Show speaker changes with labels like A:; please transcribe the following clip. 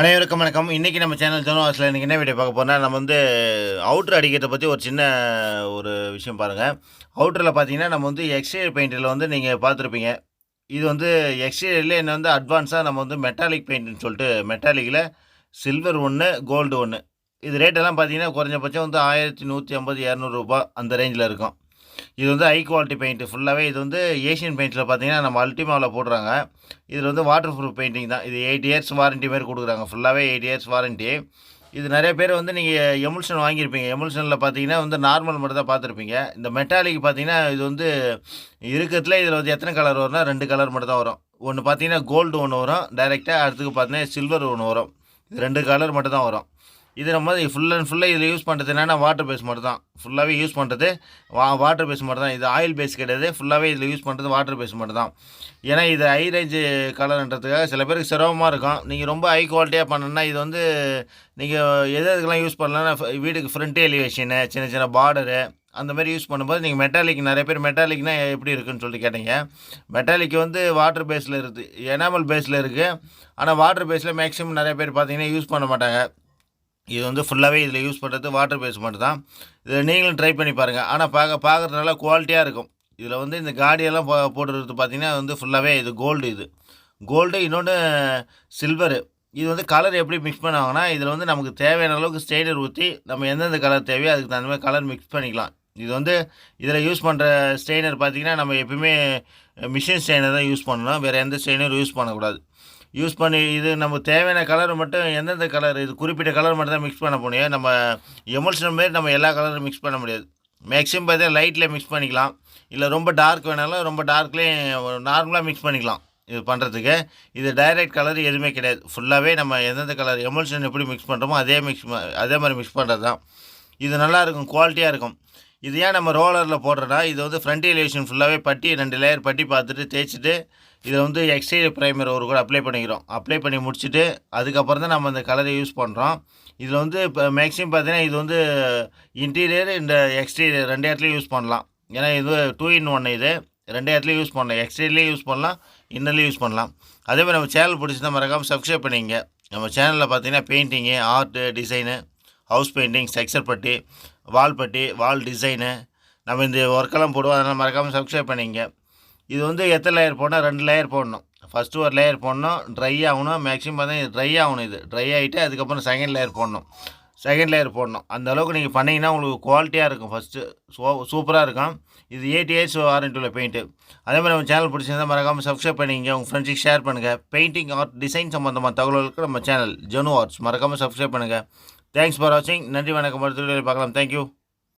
A: அனைவருக்கும் வணக்கம். இன்றைக்கி நம்ம சேனல் ஜோனோ வாசில் இன்றைக்கி என்ன வீடியோ பார்க்க போனால் நம்ம வந்து அவுட்ரு அடிக்கிறத பற்றி ஒரு சின்ன ஒரு விஷயம் பாருங்கள் அவுட்டரில் பார்த்தீங்கன்னா நம்ம வந்து எக்ஸ்டீரியர் பெயிண்டில் வந்து நீங்கள் பார்த்துருப்பீங்க. இது வந்து எக்ஸ்டீரியர்லேயே என்ன வந்து அட்வான்ஸாக நம்ம வந்து மெட்டாலிக் பெயிண்ட்னு சொல்லிட்டு மெட்டாலிக்கில் சில்வர் ஒன்று கோல்டு ஒன்று இது ரேட்டெல்லாம் பார்த்தீங்கன்னா குறைஞ்சபட்சம் வந்து ஆயிரத்தி நூற்றி ஐம்பது இரநூறுபா அந்த ரேஞ்சில் இருக்கும். இது வந்து ஹை குவாலிட்டி பெயிண்ட்டு ஃபுல்லாகவே இது வந்து ஏஷியன் பெயிண்ட்டில் பார்த்தீங்கன்னா நம்ம அல்டிமாவில் போடுறாங்க. இதில் வந்து வாட்டர் ப்ரூஃப் பெயிண்டிங் தான். இது எயிட் இயர்ஸ் வாரண்ட்டி மாதிரி கொடுக்குறாங்க. ஃபுல்லாகவே எயிட் இயர்ஸ் வாரண்ட்டி இது நிறைய பேர் வந்து நீங்கள் எமுல்ஷன் வாங்கியிருப்பீங்க. எமுல்ஷனில் பார்த்தீங்கன்னா வந்து நார்மல் மட்டும் தான் பார்த்துருப்பீங்க இந்த மெட்டாலிக் பார்த்தீங்கன்னா இது வந்து இருக்கிறதுல இதில் வந்து எத்தனை கலர் வரும்னா ரெண்டு கலர் மட்டும் தான் வரும். ஒன்று பார்த்தீங்கன்னா கோல்டு ஒன்று வரும். டைரெக்டாக அடுத்துக்கு பார்த்தீங்கன்னா சில்வர் ஒன்று வரும். இது ரெண்டு கலர் மட்டும் தான் வரும். இது நம்ம ஃபுல் அண்ட் ஃபுல்லாக இதில் யூஸ் பண்ணுறது என்னென்னா வாட்டர் பேஸ் மட்டும் தான் ஃபுல்லாகவே யூஸ் பண்ணுறது வா வாட்டர் பேஸ் மட்டும் தான் இது ஆயில் பேஸ் கிடையாது. ஃபுல்லாகவே இதில் யூஸ் பண்ணுறது வாட்டர் பேஸ் மட்டும் தான் ஏன்னா இது ஹை ரேஞ்சு கலர்ன்றதுக்காக சில பேருக்கு சிரமமாக இருக்கும். நீங்கள் ரொம்ப ஹை குவாலிட்டியாக பண்ணணும்னா இது வந்து நீங்கள் எது எதுக்கெல்லாம் யூஸ் பண்ணலாம்னா வீட்டுக்கு ஃப்ரண்ட் எலிவேஷனு சின்ன சின்ன பார்டரு அந்த மாதிரி யூஸ் பண்ணும்போது நீங்கள் மெட்டாலிக் நிறைய பேர் மெட்டாலிக்னா எப்படி இருக்குன்னு சொல்லிட்டு கேட்டீங்க. மெட்டாலிக் வந்து வாட்டர் பேஸில் இருக்குது எனாமல் பேஸில் இருக்குது ஆனால் வாட்டர் பேஸில் மேக்ஸிமம் நிறைய பேர் பார்த்தீங்கன்னா யூஸ் பண்ண மாட்டாங்க. இது வந்து ஃபுல்லாகவே இதில் யூஸ் பண்ணுறது வாட்டர் பேஸ் மட்டும் தான் இதில் நீங்களும் ட்ரை பண்ணி பாருங்கள் ஆனால் பார்க்க பார்க்குறது நல்லா குவாலிட்டியாக இருக்கும். இதில் வந்து இந்த காடியெல்லாம் போ போட்டுறது பார்த்தீங்கன்னா வந்து ஃபுல்லாகவே இது கோல்டு இது. கோல்டு இன்னொன்று சில்வரு இது வந்து கலர் எப்படி மிக்ஸ் பண்ணுவாங்கன்னா இதில் வந்து நமக்கு தேவையான அளவுக்கு ஸ்டெயினர் ஊற்றி நம்ம எந்தெந்த கலர் தேவையோ அதுக்கு தகுந்த மாதிரி கலர் மிக்ஸ் பண்ணிக்கலாம். இது வந்து இதில் யூஸ் பண்ணுற ஸ்டெயினர் பார்த்திங்கன்னா நம்ம எப்பயுமே மிஷின் ஸ்டெயினர் தான் யூஸ் பண்ணணும். வேறு எந்த ஸ்டெயினரும் யூஸ் பண்ணக்கூடாது. யூஸ் பண்ணி இது நமக்கு தேவையான கலர் மட்டும் எந்தெந்த கலர் இது குறிப்பிட்ட கலர் மட்டும் தான் மிக்ஸ் பண்ண முடியும். நம்ம எமல்ஷன் மாரி நம்ம எல்லா கலரும் மிக்ஸ் பண்ண முடியாது. மேக்ஸிமம் பார்த்தீங்கன்னா லைட்டில் மிக்ஸ் பண்ணிக்கலாம். இல்லை ரொம்ப டார்க் வேணாலும் ரொம்ப டார்க்லேயும் நார்மலாக மிக்ஸ் பண்ணிக்கலாம். இது பண்ணுறதுக்கு இது டைரக்ட் கலர் எதுவுமே கிடையாது. ஃபுல்லாகவே நம்ம எந்தெந்த கலர் எமல்ஷன் எப்படி மிக்ஸ் பண்ணுறோமோ அதே மிக்ஸ் அதே மாதிரி மிக்ஸ் பண்ணுறது தான் இது நல்லாயிருக்கும் குவாலிட்டியாக இருக்கும். இது ஏன் நம்ம ரோலரில் போடுறோன்னா இது வந்து ஃப்ரண்ட் எலிவேஷன் ஃபுல்லாகவே பட்டி ரெண்டு லேயர் பட்டி பார்த்துட்டு தேய்ச்சிட்டு இதை வந்து எக்ஸ்டீரியர் ப்ரைமர் ஒரு கூட அப்ளை பண்ணிக்கிறோம். அப்ளை பண்ணி முடிச்சுட்டு அதுக்கப்புறம் தான் நம்ம அந்த கலரை யூஸ் பண்ணுறோம் இதில் வந்து இப்போ மேக்ஸிமம் பார்த்தீங்கன்னா இது வந்து இன்டீரியர் இந்த எக்ஸ்டீரியர் ரெண்டு இடத்துலையும் யூஸ் பண்ணலாம். ஏன்னா இது டூ இன் ஒன் இது. ரெண்டு இடத்துலையும் யூஸ் பண்ணலாம். எக்ஸ்டீரியர்லேயும் யூஸ் பண்ணலாம் இன்னர்லேயும் யூஸ் பண்ணலாம். அதே மாதிரி நம்ம சேனல் பிடிச்சிருந்தா மறக்காமல் சப்ஸ்கிரைப் பண்ணிங்க நம்ம சேனலில் பார்த்தீங்கன்னா painting art design house painting structure putty wall putty வால் டிசைனு. நம்ம இந்த ஒர்க்கெல்லாம் போடுவோம். அதனால் மறக்காமல் சப்ஸ்கிரைப் பண்ணிங்க இது வந்து எத்தனை லேயர் போடணும்? ரெண்டு லேயர் போடணும். ஃபஸ்ட்டு ஒரு லேயர் போடணும். ட்ரை ஆகணும். மேக்ஸிமம் பார்த்தீங்கன்னா ட்ரை ஆகணும் இது. ட்ரை ஆகிட்டு அதுக்கப்புறம் செகண்ட் லேயர் போடணும். செகண்ட் லேயர் போடணும். அந்த அளவுக்கு நீங்கள் பண்ணிங்கன்னா உங்களுக்கு குவாலிட்டியாக இருக்கும். ஃபஸ்ட்டு சூ சூப்பராக இருக்கும். இது எயிட் இயர்ஸ் வாரண்டி பெயிண்ட்டு அதே மாதிரி நம்ம சேனல் பிடிச்சிருந்தால் மறக்காமல் சப்ஸ்கிரைப் பண்ணிங்க உங்கள் ஃப்ரெண்ட்ஸுக்கு ஷேர் பண்ணுங்கள் பெயிண்டிங் ஆர்ட் டிசைன் சம்மந்தமான தகவல்களுக்கு நம்ம சேனல் ஜெனு ஆர்ட்ஸ் மறக்காமல் சப்ஸ்கிரைப் பண்ணுங்கள் தேங்க்ஸ் ஃபார் வாட்சிங் நன்றி வணக்கம். மருத்துவர்களை பார்க்கலாம். தேங்க்யூ